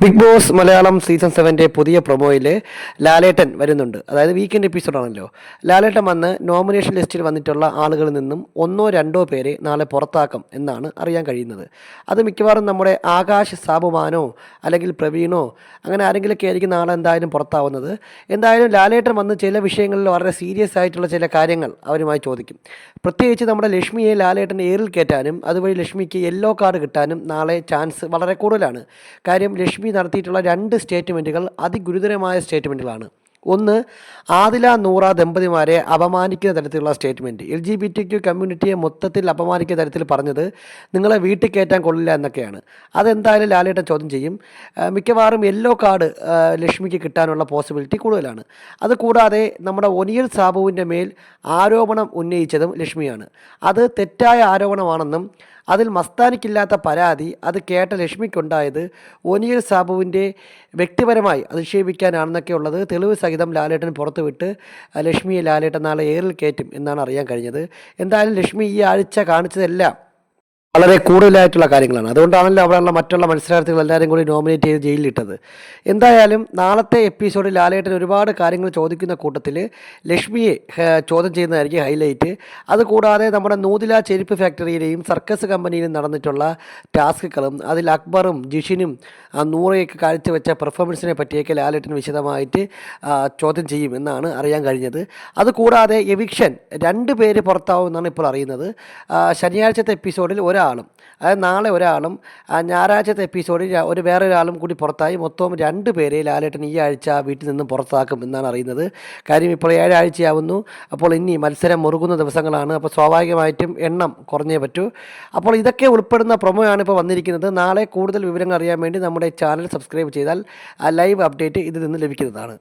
Big Boss Malayalam season സെവന്റെ പുതിയ പ്രൊമോയിൽ ലാലേട്ടൻ വരുന്നുണ്ട്. അതായത് വീക്കെൻഡ് എപ്പിസോഡാണല്ലോ ലാലേട്ടൻ വന്ന് നോമിനേഷൻ ലിസ്റ്റിൽ വന്നിട്ടുള്ള ആളുകളിൽ നിന്നും ഒന്നോ രണ്ടോ പേരെ നാളെ പുറത്താക്കും എന്നാണ് അറിയാൻ കഴിയുന്നത്. അത് മിക്കവാറും നമ്മുടെ ആകാശ് സാബുമാനോ അല്ലെങ്കിൽ പ്രവീണോ അങ്ങനെ ആരെങ്കിലുമൊക്കെ ആയിരിക്കും നാളെ എന്തായാലും പുറത്താവുന്നത്. എന്തായാലും ലാലേട്ടൻ വന്ന് ചില വിഷയങ്ങളിൽ വളരെ സീരിയസ് ആയിട്ടുള്ള ചില കാര്യങ്ങൾ അവരുമായി ചോദിക്കും. പ്രത്യേകിച്ച് നമ്മുടെ ലക്ഷ്മിയെ ലാലേട്ടൻ ഏറിൽ കയറ്റാനും അതുവഴി ലക്ഷ്മിക്ക് യെല്ലോ കാർഡ് കിട്ടാനും നാളെ ചാൻസ് വളരെ കൂടുതലാണ്. കാര്യം ലക്ഷ്മി നടത്തിയിട്ടുള്ള രണ്ട് സ്റ്റേറ്റ്മെന്റുകൾ അതിഗുരുതരമായ സ്റ്റേറ്റ്മെന്റുകളാണ് ഒന്ന് ആദില നൂറ ദമ്പതിമാരെ അപമാനിക്കുന്ന തരത്തിലുള്ള statement L G B T Q കമ്മ്യൂണിറ്റിയെ മൊത്തത്തിൽ അപമാനിക്കുന്ന തരത്തിൽ പറഞ്ഞത് നിങ്ങളെ വീട്ടിൽ കയറ്റാൻ കൊള്ളില്ല എന്നൊക്കെയാണ്. അതെന്തായാലും ലാലേട്ടൻ ചോദ്യം ചെയ്യും. മിക്കവാറും യെല്ലോ കാർഡ് ലക്ഷ്മിക്ക് കിട്ടാനുള്ള പോസിബിലിറ്റി കൂടുതലാണ്. അതുകൂടാതെ നമ്മുടെ ഒനിയൽ സാബുവിന്റെ മേൽ ആരോപണം ഉന്നയിച്ചതും ലക്ഷ്മിയാണ്. അത് തെറ്റായ ആരോപണമാണെന്നും അതിൽ മസ്താനിക്കില്ലാത്ത പരാതി അത് കേട്ട ലക്ഷ്മിക്കുണ്ടായത് ഒനിയൽ സാബുവിന്റെ വ്യക്തിപരമായി അധിക്ഷേപിക്കാനാണെന്നൊക്കെ ഉള്ളത് തെളിവ് സഹിതം ലാലേട്ടൻ പുറത്തുവിട്ട് ലക്ഷ്മിയെ ലാലേട്ടൻ നാളെ ഏറിൽ കയറ്റും എന്നാണ് അറിയാൻ കഴിഞ്ഞത്. എന്തായാലും ലക്ഷ്മി ഈ ആഴ്ച കാണിച്ചതെല്ലാം വളരെ കൂടുതലായിട്ടുള്ള കാര്യങ്ങളാണ്. അതുകൊണ്ടാണല്ലോ അവിടെയുള്ള മറ്റുള്ള മത്സരാർത്ഥികൾ എല്ലാവരും കൂടി നോമിനേറ്റ് ചെയ്ത് ജയിലിലിട്ടത്. എന്തായാലും നാളത്തെ എപ്പിസോഡിൽ ലാലേട്ടൻ ഒരുപാട് കാര്യങ്ങൾ ചോദിക്കുന്ന കൂട്ടത്തിൽ ലക്ഷ്മിയെ ചോദ്യം ചെയ്യുന്നതായിരിക്കും ഹൈലൈറ്റ് അതുകൂടാതെ നമ്മുടെ നൂതില ചെരുപ്പ് ഫാക്ടറിയിലെയും സർക്കസ് കമ്പനിയിലും നടന്നിട്ടുള്ള ടാസ്കുകളും അതിൽ അക്ബറും ജിഷിനും നൂറയൊക്കെ കാഴ്ചവെച്ച പെർഫോമൻസിനെ പറ്റിയൊക്കെ ലാലേട്ടൻ വിശദമായിട്ട് ചോദ്യം ചെയ്യും എന്നാണ് അറിയാൻ കഴിഞ്ഞത്. അതുകൂടാതെ എവിക്ഷൻ രണ്ട് പേര് പുറത്താവും എന്നാണ് ഇപ്പോൾ അറിയുന്നത്. ശനിയാഴ്ചത്തെ എപ്പിസോഡിൽ ഒരാളും അതായത് നാളെ ഒരാളും ഞായറാഴ്ചത്തെ എപ്പിസോഡിൽ ഒരു വേറെ ഒരാളും കൂടി പുറത്തായി. മൊത്തം രണ്ട് പേരെ ലാലേട്ടൻ ഈ ആഴ്ച വീട്ടിൽ നിന്നും പുറത്താക്കും എന്നാണ് അറിയുന്നത്. കാര്യം ഇപ്പോൾ ഏഴാഴ്ചയാവുന്നു. അപ്പോൾ ഇനി മത്സരം മുറുകുന്ന ദിവസങ്ങളാണ്. അപ്പോൾ സ്വാഭാവികമായിട്ടും എണ്ണം കുറഞ്ഞേ പറ്റൂ. അപ്പോൾ ഇതൊക്കെ ഉൾപ്പെടുന്ന പ്രൊമോയാണ് ഇപ്പോൾ വന്നിരിക്കുന്നത്. നാളെ കൂടുതൽ വിവരങ്ങൾ അറിയാൻ വേണ്ടി നമ്മുടെ ചാനൽ സബ്സ്ക്രൈബ് ചെയ്താൽ ലൈവ് അപ്ഡേറ്റ് ഇതിൽ നിന്ന് ലഭിക്കുന്നതാണ്.